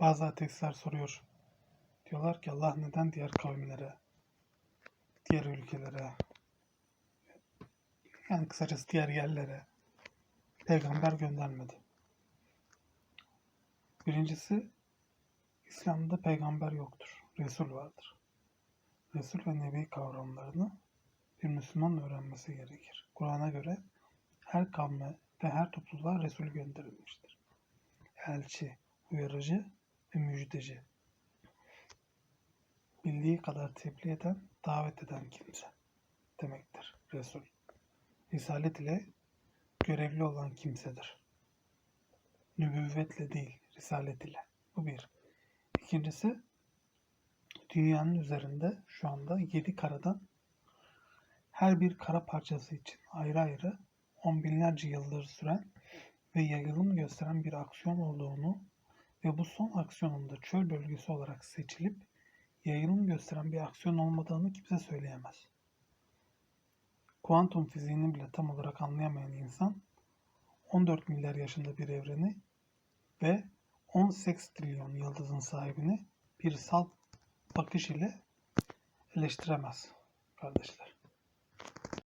Bazı ateistler soruyor. Diyorlar ki Allah neden diğer kavimlere, diğer ülkelere, yani kısacası diğer yerlere peygamber göndermedi? Birincisi İslam'da peygamber yoktur. Resul vardır. Resul ve Nebi kavramlarını bir Müslüman öğrenmesi gerekir. Kur'an'a göre her kavme ve her topluluğa Resul gönderilmiştir. Elçi, uyarıcı ve müjdeci. Bildiği kadar tebliğ eden, davet eden kimse demektir Resul. Risalet ile görevli olan kimsedir. Nübüvvetle değil, risalet ile. Bu bir. İkincisi, dünyanın üzerinde şu anda yedi karadan her bir kara parçası için ayrı ayrı on binlerce yıldır süren ve yayılım gösteren bir aksiyon olduğunu ve bu son aksiyonun da çöl bölgesi olarak seçilip yayılım gösteren bir aksiyon olmadığını kimse söyleyemez. Kuantum fiziğini bile tam olarak anlayamayan insan 14 milyar yaşında bir evreni ve 10 trilyon yıldızın sahibini bir salt bakış ile eleştiremez kardeşler.